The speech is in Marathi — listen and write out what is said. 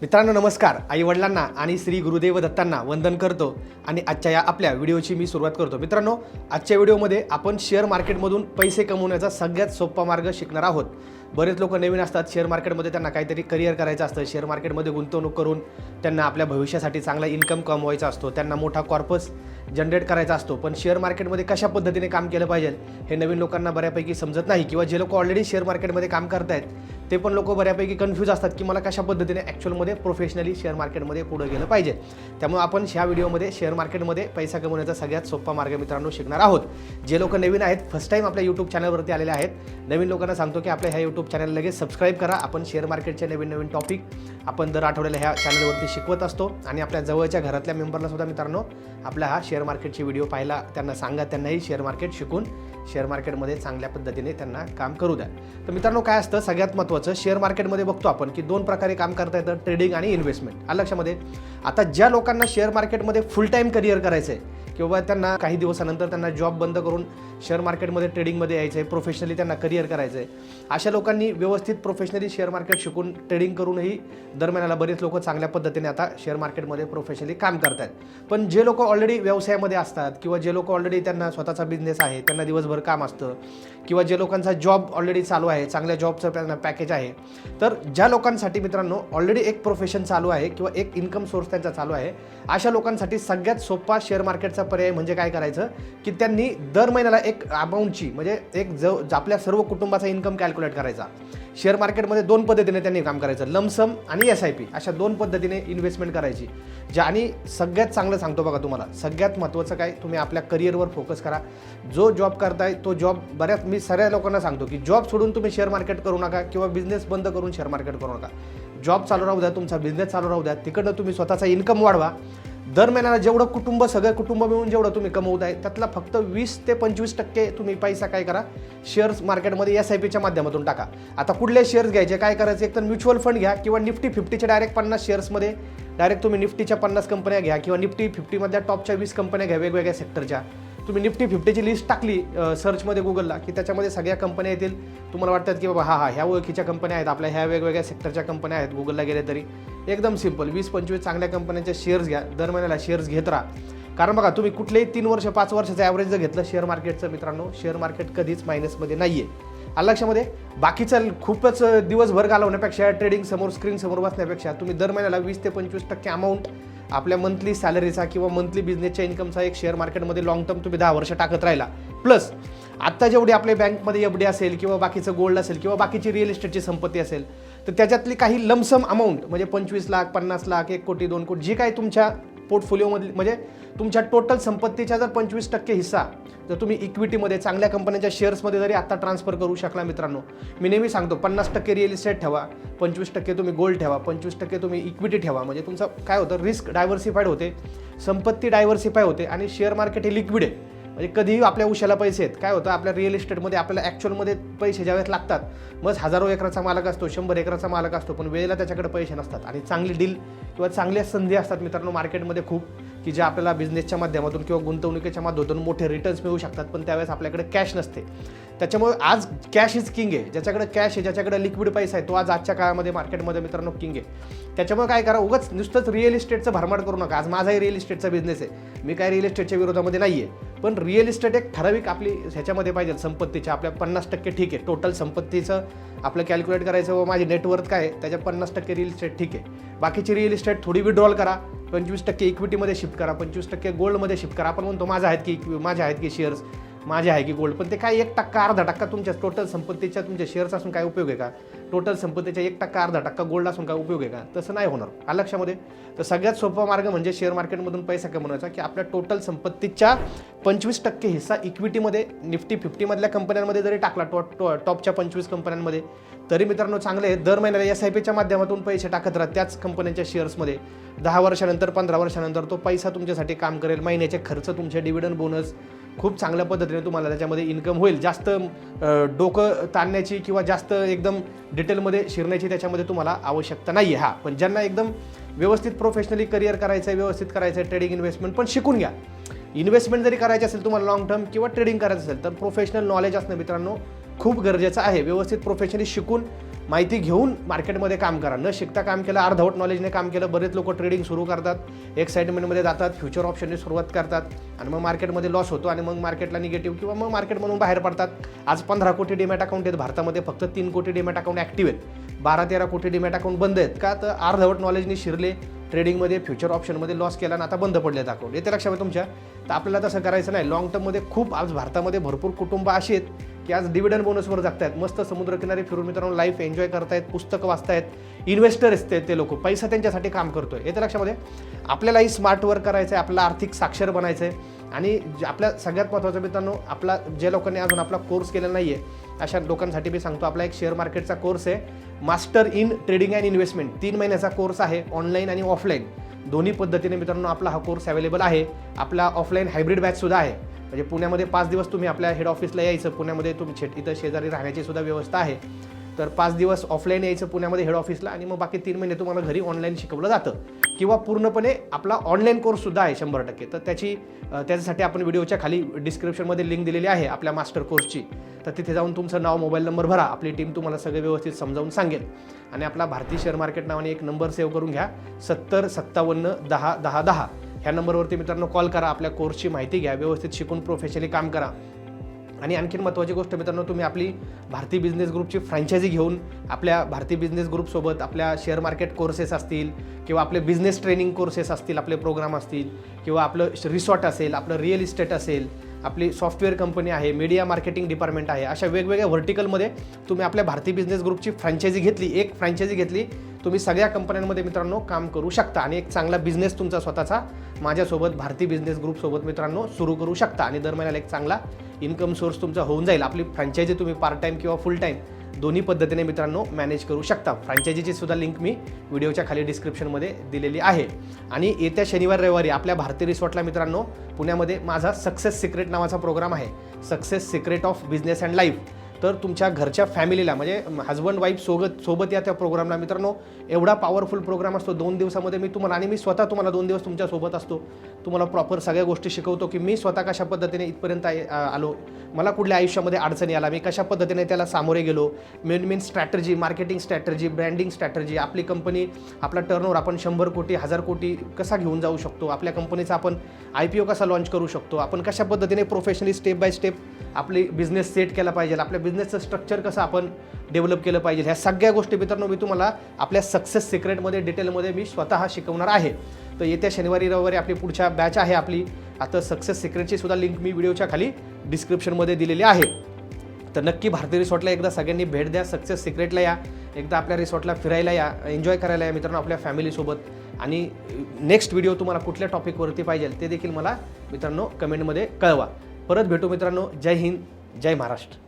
मित्रांनो नमस्कार. आई वडिलांना आणि श्री गुरुदेव दत्तांना वंदन करतो आणि आजच्या या आपल्या व्हिडिओची मी सुरुवात करतो. मित्रांनो आजच्या व्हिडिओमध्ये आपण शेअर मार्केटमधून पैसे कमवण्याचा सगळ्यात सोपा मार्ग शिकणार आहोत. बरेच लोक नवीन असतात शेअर मार्केटमध्ये त्यांना काहीतरी करिअर करायचं असतं शेअर मार्केटमध्ये गुंतवणूक करून त्यांना आपल्या भविष्यासाठी चांगला इन्कम कमवायचा असतो त्यांना मोठा कॉर्पस जनरेट करायचा असतो. पण शेअर मार्केटमध्ये कशा पद्धतीने काम केलं पाहिजे हे नवीन लोकांना बऱ्यापैकी समजत नाही किंवा जे लोक ऑलरेडी शेअर मार्केटमध्ये काम करतायत ते पण लोक बऱ्यापैकी कन्फ्यूज असतात की मला कशा पद्धतीने ॲक्च्युअलमध्ये प्रोफेशनली शेअर मार्केटमध्ये पुढं गेलं पाहिजे. त्यामुळे आपण ह्या व्हिडिओमध्ये शेअर मार्केटमध्ये पैसा कमवण्याचा सगळ्यात सोपा मार्ग मित्रांनो शिकणार आहोत. जे लोक नवीन आहेत फर्स्ट टाईम आपल्या यूट्यूब चॅनलवरती आलेले आहेत नवीन लोकांना सांगतो की आपल्या ह्या यूट्यूब चॅनल लगेच सबस्क्राईब करा. आपण शेअर मार्केटचे नवीन नवीन टॉपिक आपण दर आठवड्याला ह्या चॅनलवरती शिकवत असतो. आणि आपल्या जवळच्या घरातल्या मेंबरला सुद्धा मित्रांनो आपला हा शेअर मार्केटची व्हिडिओ पाहायला त्यांना सांगा त्यांनाही शेअर मार्केट शिकून शेअर मार्केटमध्ये चांगल्या पद्धतीने त्यांना काम करू द्या. तर मित्रांनो काय असतं? सगळ्यात महत्त्वाचं शेअर मार्केटमध्ये बघतो आपण की दोन प्रकारे काम करता येतं ट्रेडिंग आणि इन्व्हेस्टमेंट आलं लक्षामध्ये? आता ज्या लोकांना शेअर मार्केटमध्ये फुल टाईम करिअर करायचं आहे किंवा त्यांना काही दिवसानंतर त्यांना जॉब बंद करून शेअर मार्केटमध्ये ट्रेडिंगमध्ये यायचं आहे प्रोफेशनली त्यांना करिअर करायचं आहे अशा लोकांनी व्यवस्थित प्रोफेशनली शेअर मार्केट शिकून ट्रेडिंग करूनही दरम्यानाला बरेच लोक चांगल्या पद्धतीने आता शेअर मार्केटमध्ये प्रोफेशनली काम करत आहेत पण जे लोक ऑलरेडी व्यवसायामध्ये असतात किंवा जे लोक ऑलरेडी त्यांना स्वतःचा बिझनेस आहे त्यांना दिवसभर काम असतं किंवा जे लोकांचा जॉब ऑलरेडी चालू आहे चांगल्या जॉबचं त्यांना पॅकेज आहे तर ज्या लोकांसाठी मित्रांनो ऑलरेडी एक प्रोफेशन चालू आहे किंवा एक इन्कम सोर्स त्यांचा चालू आहे अशा लोकांसाठी सगळ्यात सोपा शेअर मार्केटचा पर्याय म्हणजे काय करायचं? की त्यांनी दर महिन्याला एक अमाऊंटची म्हणजे एक ज आपल्या सर्व कुटुंबाचा इन्कम कॅल्क्युलेट करायचा. शेअर मार्केटमध्ये दोन पद्धतीने त्यांनी काम करायचं. लमसम आणि एस आय पी अशा दोन पद्धतीने इन्व्हेस्टमेंट करायची. ज्या आणि सगळ्यात चांगलं सांगतो बघा तुम्हाला. सगळ्यात महत्त्वाचं काय? तुम्ही आपल्या करिअरवर फोकस करा. जो जॉब करताय तो जॉब बऱ्याच मी सगळ्या लोकांना सांगतो की जॉब सोडून तुम्ही शेअर मार्केट करू नका किंवा बिझनेस बंद करून शेअर मार्केट करू नका. जॉब चालू राहू द्या तुमचा बिझनेस चालू राहू द्या. तिकडनं तुम्ही स्वतःचा इन्कम वाढवा. दर महिन्याला जेवढं कुटुंब सगळं कुटुंब मिळून जेवढं तुम्ही कमवत आहे त्यातला फक्त वीस ते पंचवीस टक्के तुम्ही पैसा काय करा? शेअर्स मार्केटमध्ये एस आय पीच्या माध्यमातून टाका. आता कुठले शेअर्स घ्यायचे काय करायचे? एक तर म्युच्युअल फंड घ्या किंवा निफ्टी फिफ्टीच्या डायरेक्ट पन्नास शेअर्समध्ये डायरेक्ट तुम्ही निफ्टीच्या पन्नास कंपन्या घ्या किंवा निफ्टी फिफ्टीमधल्या टॉपच्या वीस कंपन्या घ्या वेगवेगळ्या सेक्टरच्या तुम्ही निफ्टी फिफ्टीची लिस्ट टाकली सर्चमध्ये गुगलला की त्याच्यामध्ये सगळ्या कंपन्या येतील. तुम्हाला वाटतात की बाबा हा हा ह्या ओळखीच्या कंपन्या आहेत आपल्या ह्या वेगवेगळ्या सेक्टरच्या कंपन्या आहेत गुगलला गेले तरी. एकदम सिंपल वीस पंचवीस चांगल्या कंपन्यांचे शेअर्स घ्या दर महिन्याला शेअर्स घेत राहा. कारण बघा तुम्ही कुठलेही तीन वर्ष पाच वर्षाचं ॲव्हरेज जर घेतलं शेअर मार्केटचं मित्रांनो शेअर मार्केट कधीच मायनसमध्ये नाही आहे आलं लक्षामध्ये बाकीचं खूपच दिवसभर घालवण्यापेक्षा ट्रेडिंग समोर स्क्रीन समोर बसण्यापेक्षा तुम्ही दर महिन्याला वीस ते पंचवीस टक्के अमाऊंट आपल्या मंथली सॅलरीचा किंवा मंथली बिझनेसच्या इन्कमचा एक शेअर मार्केटमध्ये लॉंग टर्म तुम्ही दहा वर्ष टाकत राहिला. प्लस आत्ता जेवढी आपल्या बँकमध्ये एफ डी असेल किंवा बाकीचं गोल्ड असेल किंवा बाकीची रिअल इस्टेटची संपत्ती असेल तर त्याच्यातली काही लमसम अमाऊंट म्हणजे पंचवीस लाख पन्नास लाख एक कोटी दोन कोटी जी काही तुमच्या पोर्टफोलिओमधली म्हणजे तुमच्या टोटल संपत्तीचा जर पंचवीस टक्के हिस्सा जर तुम्ही इक्विटीमध्ये चांगल्या कंपन्यांच्या शेअर्समध्ये जरी आता ट्रान्सफर करू शकला मित्रांनो मी नेहमी सांगतो पन्नास टक्के रिअल इस्टेट ठेवा पंचवीस टक्के तुम्ही गोल्ड ठेवा पंचवीस टक्के तुम्ही इक्विटी ठेवा. म्हणजे तुमचं काय होतं रिस्क डायव्हर्सिफाईड होते संपत्ती डायव्हर्सिफाय होते आणि शेअर मार्केट हे लिक्विड आहे. म्हणजे कधीही आपल्या उशाला पैसे आहेत. काय होतं आपल्या रिअल इस्टेटमध्ये आपल्याला ॲक्च्युअलमध्ये पैसे ज्यावेळेस लागतात मग हजारो एकराचा मालक असतो शंभर एकराचा मालक असतो पण वेळेला त्याच्याकडे पैसे नसतात. आणि चांगली डील किंवा चांगल्या संधी असतात मित्रांनो मार्केटमध्ये खूप की जे आपल्याला बिझनेसच्या माध्यमातून किंवा गुंतवणुकीच्या माध्यमातून मोठे रिटर्न्स मिळू शकतात पण त्यावेळेस आपल्याकडे कॅश नसते. त्याच्यामुळे आज कॅश इज किंग आहे. ज्याच्याकडे कॅश आहे ज्याच्याकडे लिक्विड पैसा आहे तो आज आजच्या काळामध्ये मार्केटमध्ये मित्रांनो किंग आहे. त्याच्यामुळे काय करा उगाच नुसतंच रिअल इस्टेटचं भरमाड करू नका. आज माझाही रिअल इस्टेटचा बिझनेस आहे. मी काय रिअल इस्टेटच्या विरोधामध्ये नाही आहे पण रिअल इस्टेट एक ठराविक आपली ह्याच्यामध्ये पाहिजे संपत्तीच्या. आपल्या पन्नास टक्के ठीक आहे. टोटल संपत्तीचं आपलं कॅल्क्युलेट करायचं व माझी नेटवर्थ काय आहे? त्याच्या पन्नास टक्के रिअल इस्टेट ठीक आहे. बाकीची रिअल इस्टेट थोडी विड्रॉल करा. पंचवीस टक्के इक्विटीमध्ये शिफ्ट करा. पंचवीस टक्के गोल्डमध्ये शिफ्ट करा. आपण म्हणतो माझ्या आहेत की इक्वि- माझ्या आहेत की शेअर्स माझे आहे की गोल्ड पण ते काय एक टक्का अर्धा टक्का तुमच्या टोटल संपत्तीच्या तुमच्या शेअर्स असून काय उपयोग आहे का? टोटल संपत्तीच्या एक टक्का अर्धा टक्का गोल्ड असून काय उपयोग आहे का? तसं नाही होणार. आलं लक्षामध्ये? तर सगळ्यात सोपा मार्ग म्हणजे शेअर मार्केटमधून पैसा कमवण्याचा की आपल्या टोटल संपत्तीच्या पंचवीस टक्के हिस्सा इक्विटीमध्ये निफ्टी फिफ्टीमधल्या कंपन्यांमध्ये जरी टाकला टॉप टॉ- टॉपच्या पंचवीस कंपन्यांमध्ये तरी मित्रांनो चांगले आहे दर महिन्याला एस आय पीच्या माध्यमातून पैसे टाकत राहा त्याच कंपन्यांच्या शेअर्समध्ये दहा वर्षानंतर पंधरा वर्षानंतर तो पैसा तुमच्यासाठी काम करेल. महिन्याचे खर्च तुमचे डिव्हिडंड बोनस खूप चांगल्या पद्धतीने तुम्हाला त्याच्यामध्ये इन्कम होईल. जास्त डोकं ताणण्याची किंवा जास्त एकदम डिटेलमध्ये शिरण्याची त्याच्यामध्ये तुम्हाला आवश्यकता नाही आहे हा पण ज्यांना एकदम व्यवस्थित प्रोफेशनली करिअर करायचं आहे व्यवस्थित करायचं आहे ट्रेडिंग इन्व्हेस्टमेंट पण शिकून घ्या. इन्व्हेस्टमेंट जरी करायची असेल तुम्हाला लॉंग टर्म किंवा ट्रेडिंग करायचं असेल तर प्रोफेशनल नॉलेज असणं मित्रांनो खूप गरजेचं आहे. व्यवस्थित प्रोफेशनली शिकून माहिती घेऊन मार्केटमध्ये काम करा. न शिकता काम केलं अर्धवट नॉलेजने काम केलं बरेच लोक ट्रेडिंग सुरू करतात. एक्साइटमेंटमध्ये जातात फ्युचर ऑप्शनने सुरुवात करतात. आणि मग मार्केटमध्ये लॉस होतो आणि मग मार्केटला निगेटिव्ह किंवा मग मार्केटमधून बाहेर पडतात. आज पंधरा कोटी डिमॅट अकाउंट आहेत. भारतामध्ये फक्त तीन कोटी डिमॅट अकाउंट ॲक्टिव्ह आहेत. बारा तेरा कोटी डिमॅट अकाउंट बंद आहेत. का तर अर्धवट नॉलेजने शिरले ट्रेडिंगमध्ये फ्युचर ऑप्शनमध्ये लॉस केला आणि आता बंद पडले अकाउंट. येते लक्षात तुमच्या? तर आपल्याला तसं करायचं नाही. लॉंग टर्ममध्ये खूप आज भारतामध्ये भरपूर कुटुंब अशी आहेत की आज डिव्हिडंड बोनसवर जगतायत मस्त समुद्रकिनारी फिरून मित्रांनो लाईफ एन्जॉय करतायत पुस्तकं वाचतायत इन्व्हेस्टर असते ते लोक. पैसा त्यांच्यासाठी काम करतोय. येते लक्षामध्ये? आपल्यालाही स्मार्ट वर्क करायचं आहे आपल्याला आर्थिक साक्षर बनायचं आहे आणि जे आपल्या सगळ्यात महत्त्वाचं मित्रांनो आपला ज्या लोकांनी अजून आपला कोर्स केला नाही आहे अशा लोकांसाठी मी सांगतो आपला एक शेअर मार्केटचा कोर्स आहे. Master in trading and investment तीन महिन्याचा कोर्स आहे ऑनलाईन आणि ऑफलाईन दोन्ही पद्धतीने मित्रांनो आपला हा कोर्स अवेलेबल आहे. आपला ऑफलाईन हायब्रिड बॅचसुद्धा आहे. म्हणजे पुण्यामध्ये पाच दिवस तुम्ही आपल्या हेड ऑफिसला यायचं पुण्यामध्ये तुम्ही छेट इथं शेजारी राहण्याची सुद्धा व्यवस्था आहे. तर पाच दिवस ऑफलाईन यायचं पुण्यामध्ये हेड ऑफिसला आणि मग बाकी तीन महिने तुम्हाला घरी ऑनलाईन शिकवलं जातं. किंवा पूर्णपणे आपला ऑनलाईन कोर्ससुद्धा आहे शंभर टक्के. तर त्याची त्याच्यासाठी आपण व्हिडिओच्या खाली डिस्क्रिप्शनमध्ये लिंक दिलेली आहे आपल्या मास्टर कोर्सची तर तिथे जाऊन तुमचं नाव मोबाईल नंबर भरा. आपली टीम तुम्हाला सगळं व्यवस्थित समजावून सांगेल. आणि आपला भारतीय शेअर मार्केट नावाने एक नंबर सेव्ह करून घ्या. सत्तर सत्तावन्न दहा दहा दहा. ह्या नंबरवरती मित्रांनो कॉल करा. आपल्या कोर्सची माहिती घ्या. व्यवस्थित शिकून प्रोफेशनली काम करा. आणि आणखीन महत्त्वाची गोष्ट मित्रांनो तुम्ही आपली भारती बिझनेस ग्रुपची फ्रँचायझी घेऊन आपल्या भारती बिझनेस ग्रुपसोबत आपल्या शेअर मार्केट कोर्सेस असतील किंवा आपले बिझनेस ट्रेनिंग कोर्सेस असतील आपले प्रोग्राम असतील किंवा आपलं रिसॉर्ट असेल आपलं रिअल इस्टेट असेल आपली सॉफ्टवेअर कंपनी आहे मीडिया मार्केटिंग डिपार्टमेंट आहे अशा वेगवेगळ्या व्हर्टिकलमध्ये तुम्ही आपल्या भारती बिझनेस ग्रुपची फ्रँचायझी घेतली एक फ्रँचायझी घेतली तुम्ही सगळ्या कंपन्यांमध्ये मित्रांनो काम करू शकता आणि एक चांगला बिझनेस तुमचा स्वतःचा माझ्यासोबत भारती बिझनेस ग्रुपसोबत मित्रांनो सुरू करू शकता आणि दर महिन्याला एक चांगला इन्कम सोर्स तुमचा होऊन जाईल. आपली फ्रँचायझी तुम्ही पार्ट टाईम किंवा फुल टाईम दोन्ही पद्धतीने मित्रांनो मॅनेज करू शकता. फ्रँचायझीची सुद्धा लिंक मी व्हिडिओच्या खाली डिस्क्रिप्शनमध्ये दिलेली आहे. आणि येत्या शनिवार रविवारी आपल्या भारती रिसॉर्टला मित्रांनो पुण्यामध्ये माझा सक्सेस सिक्रेट नावाचा प्रोग्राम आहे. Success secret of business and life तर तुमच्या घरच्या फॅमिलीला म्हणजे हजबंड वाईफ सोबत सोबत या त्या प्रोग्रामला. मित्रांनो एवढा पॉवरफुल प्रोग्राम असतो. दोन दिवसामध्ये मी तुम्हाला आणि मी स्वतः तुम्हाला दोन दिवस तुमच्यासोबत असतो. तुम्हाला प्रॉपर सगळ्या गोष्टी शिकवतो की मी स्वतः कशा पद्धतीने इथपर्यंत आलो. मला कुठल्या आयुष्यामध्ये अडचणी आला मी कशा पद्धतीने त्याला सामोरे गेलो? Main main strategy marketing strategy branding strategy आपली कंपनी आपला टर्नओव्हर आपण शंभर कोटी हजार कोटी कसा घेऊन जाऊ शकतो? आपल्या कंपनीचा आपण आय पी ओ कसा लॉन्च करू शकतो? आपण कशा पद्धतीने प्रोफेशनली स्टेप बाय स्टेप आपली बिझनेस सेट केला पाहिजे? आपल्या बिझनेसचं स्ट्रक्चर कसं आपण डेव्हलप केलं पाहिजे? ह्या सगळ्या गोष्टी मित्रांनो मी तुम्हाला आपल्या सक्सेस सिक्रेटमध्ये डिटेलमध्ये मी स्वतः शिकवणार आहे. तर येत्या शनिवारी रविवारी आपली पुढच्या बॅच आहे आपली. आता सक्सेस सिक्रेटची सुद्धा लिंक मी व्हिडिओच्या खाली डिस्क्रिप्शनमध्ये दिलेली आहे. तर नक्की भारतीय रिसॉर्टला एकदा सगळ्यांनी भेट द्या सक्सेस सिक्रेटला या. एकदा आपल्या रिसॉर्टला फिरायला या एन्जॉय करायला या मित्रांनो आपल्या फॅमिलीसोबत आणि नेक्स्ट व्हिडिओ तुम्हाला कुठल्या टॉपिकवरती पाहिजे ते देखील मला मित्रांनो कमेंटमध्ये कळवा. परत भेटू मित्रांनो. जय हिंद जय महाराष्ट्र.